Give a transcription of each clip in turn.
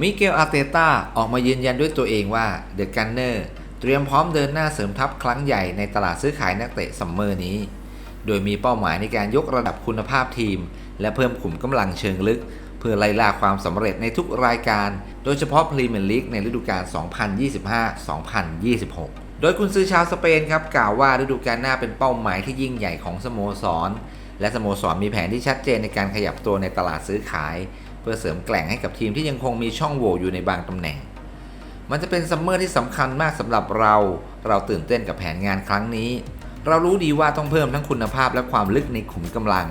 มิเกล อาร์เตตาออกมายืนยันด้วยตัวเองว่าเดอะกันเนอร์เตรียมพร้อมเดินหน้าเสริมทัพครั้งใหญ่ในตลาดซื้อขายนักเตะซัมเมอร์นี้ โดยมีเป้าหมายในการยกระดับคุณภาพทีม และเพิ่มขุมกำลังเชิงลึก เพื่อไล่ล่าความสำเร็จในทุกรายการ โดยเฉพาะพรีเมียร์ลีกในฤดูกาล 2025-2026 โดยคุณซื้อชาวสเปนครับกล่าวว่าฤดูกาลหน้าเป็นเป้าหมายที่ยิ่งใหญ่ของสโมสร และสโมสรมีแผนที่ชัดเจนในการขยับตัวในตลาดซื้อขาย พื่อเสริมแกล่งให้กับทีมที่ยังคงมีช่องโหว่อยู่ในบางตำแหน่ง มันจะเป็นซัมเมอร์ที่สำคัญมากสำหรับเรา เราตื่นเต้นกับแผนงานครั้งนี้ เรารู้ดีว่าต้องเพิ่มทั้งคุณภาพและความลึกในขุมกำลัง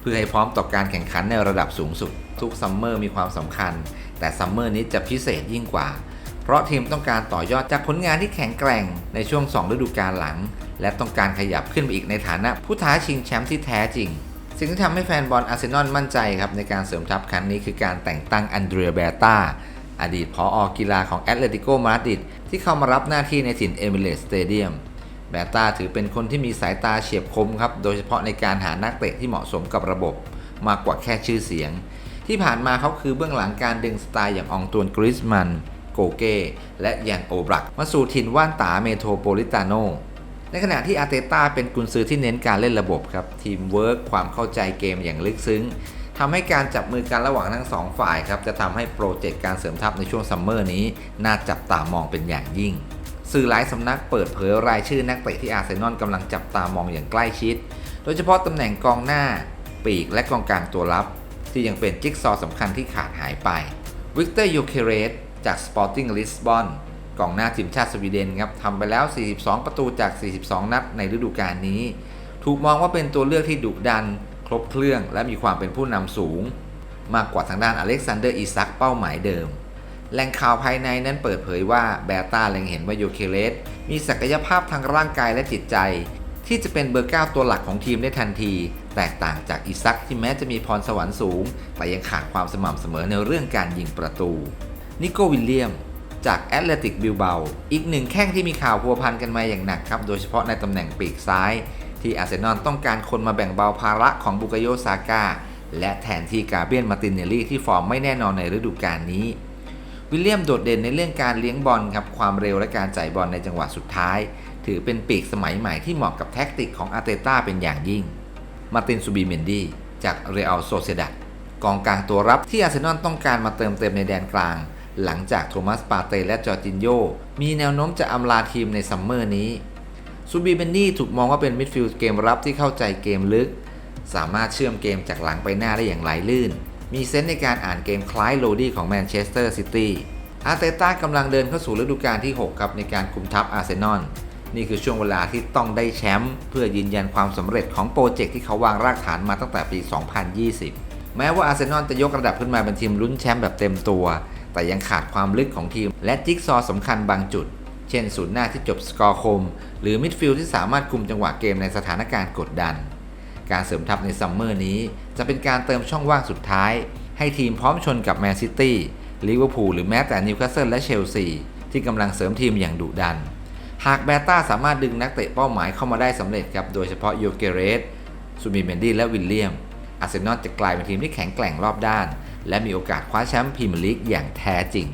เพื่อให้พร้อมต่อการแข่งขันในระดับสูงสุด ทุกซัมเมอร์มีความสำคัญ แต่ซัมเมอร์นี้จะพิเศษยิ่งกว่า เพราะทีมต้องการต่อยอดจากผลงานที่แข็งแกร่งในช่วง 2 ฤดูกาลหลัง และต้องการขยับขึ้นไปอีกในฐานะผู้ท้าชิงแชมป์ที่แท้จริง สิ่งที่ทำให้แฟนบอลอาร์เซนอลมั่นใจครับในการเสริมทัพครั้งนี้คือการแต่งตั้งอันเดรียเบตาอดีตผออกีฬาของแอตเลติโกมาดริดที่เข้ามารับหน้าที่ในถิ่นเอมิเรตสเตเดียมเบตาถือเป็นคนที่มีสายตาเฉียบคมครับ โดยเฉพาะในการหานักเตะที่เหมาะสมกับระบบ มากกว่าแค่ชื่อเสียง ที่ผ่านมาเขาคือเบื้องหลังการดึงสไตล์อย่างอองตวนกริสมัน โกเก้และยันโอบรัก มาสู่ถิ่นว่านตาเมโทรโปลิตาโน ในขณะที่อาร์เตต้าเป็นกุนซือที่เน้นการเล่นระบบครับทีมเวิร์กความเข้าใจเกมอย่างลึกซึ้งทำให้การจับมือกันระหว่างทั้งสองฝ่ายครับจะทำให้โปรเจกต์การเสริมทัพในช่วงซัมเมอร์นี้ น่าจับตามองเป็นอย่างยิ่ง สื่อหลายสำนักเปิดเผยรายชื่อนักเตะที่อาร์เซนอลกำลังจับตามองอย่างใกล้ชิด โดยเฉพาะตำแหน่งกองหน้า ปีกและกองกลางตัวรับ ที่ยังเป็นจิ๊กซอสำคัญที่ขาดหายไปวิกเตอร์ยูเคเรสจาก Sporting Lisbon กองหน้าทีมชาติสวีเดนครับทำไปแล้ว 42 ประตูจาก 42 นัดในฤดูกาลนี้ ถูกมองว่าเป็นตัวเลือกที่ดุดัน ครบเครื่องและมีความเป็นผู้นำสูง มากกว่าทางด้านอเล็กซานเดอร์อิซักเป้าหมายเดิมแหล่งข่าวภายในนั้นเปิดเผยว่าแบต้าเล็งเห็นว่าโยเคเลสมีศักยภาพทางร่างกายและจิตใจ ที่จะเป็นเบอร์เก้าตัวหลักของทีมได้ทันที แตกต่างจากอิซักที่แม้จะมีพรสวรรค์สูง แต่ยังขาดความสม่ำเสมอในเรื่องการยิงประตู นิโกวิลเลียม จากแอตเลติกบิลเบาอีกหนึ่งแข้งที่มีข่าวพัวพันกันมาอย่างหนักครับ โดยเฉพาะในตำแหน่งปีกซ้าย ที่อาร์เซนอลต้องการคนมาแบ่งเบาภาระของบุกโยซาก้าและแทนที่กาเบียนมาตินเนลลี่ที่ฟอร์มไม่แน่นอนในฤดูกาลนี้ วิลเลียมโดดเด่นในเรื่องการเลี้ยงบอลครับความเร็วและการจ่ายบอลในจังหวะสุดท้าย ถือเป็นปีกสมัยใหม่ที่เหมาะกับแท็กติกของอาร์เตต้าเป็นอย่างยิ่ง มาตินซูบีเมนดีจากเรอัลโซเซดัดกองกลางตัวรับที่อาร์เซนอลต้องการมาเติมเต็มในแดนกลาง หลังจากโทมัสปาเตและจอร์จินโยมีแนวโน้มจะอำลาทีมในซัมเมอร์นี้ซูบีเมนดีถูกมองว่าเป็นมิดฟิลด์เกมรับที่เข้าใจเกมลึก สามารถเชื่อมเกมจากหลังไปหน้าได้อย่างไหลลื่น มีเซนส์ในการอ่านเกมคล้ายโรดี้ของแมนเชสเตอร์ซิตี้อาร์เตต้ากำลังเดินเข้าสู่ฤดูกาลที่ 6 ครับในการคุมทัพอาร์เซนอลนี่คือช่วงเวลาที่ต้องได้แชมป์เพื่อยืนยันความสำเร็จของโปรเจกต์ที่เขาวางรากฐานมาตั้งแต่ปี 2020 แม้ว่าอาร์เซนอลจะยกระดับขึ้นมาเป็นทีมลุ้นแชมป์แบบเต็มตัว แต่ยังขาดความลึกของทีม และจิ๊กซอว์สำคัญบางจุด เช่นศูนย์หน้าที่จบสกอร์คม หรือมิดฟิลด์ที่สามารถคุมจังหวะเกมในสถานการณ์กดดัน การเสริมทัพในซัมเมอร์นี้ จะเป็นการเติมช่องว่างสุดท้าย ให้ทีมพร้อมชนกับแมนซิตี้ลิเวอร์พูลหรือแม้แต่นิวคาสเซิลและเชลซีที่กำลังเสริมทีมอย่างดุดัน หากแบต้าสามารถดึงนักเตะเป้าหมายเข้ามาได้สำเร็จครับโดยเฉพาะโยเกเรสซูมิเมนดี้และวิลเลียมอาร์เซนอลจะกลายเป็นทีมที่แข็งแกร่งรอบด้าน และมีโอกาสคว้าแชมป์พรีเมียร์ลีกอย่างแท้จริง